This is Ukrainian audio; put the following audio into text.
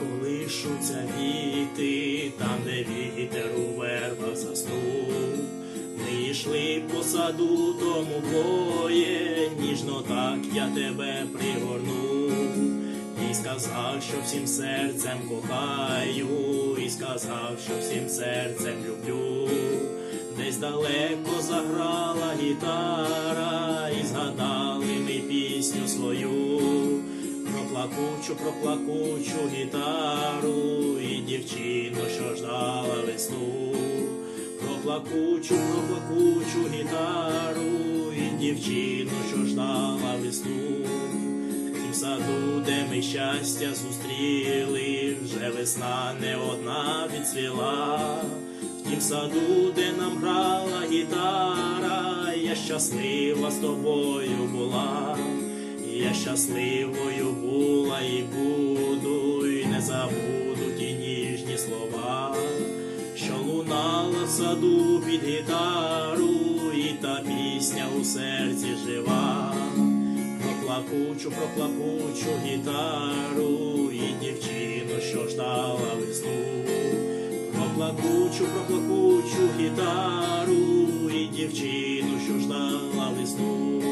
колишуться віти, там, де вітер у вербах заснув. Ми йшли по саду тому боє, ніжно так я тебе пригорнув. І сказав, що всім серцем кохаю, і сказав, що всім серцем люблю. Десь далеко заграла гітара, і згадали ми пісню свою. Плакучу, про плакучу гітару, і дівчину, що ждала весну. Про плакучу, про плакучу гітару, і дівчину, що ждала весну. І в саду, де ми щастя зустріли, вже весна не одна відцвіла. В саду, де нам грала гітара, я щаслива з тобою була, я щасливою була саду під гітару, і та пісня у серці жива. Про плакучу, про плакучу гітару і дівчину, що ждала весну. Про плакучу, про плакучу гітару і дівчину, що ждала весну.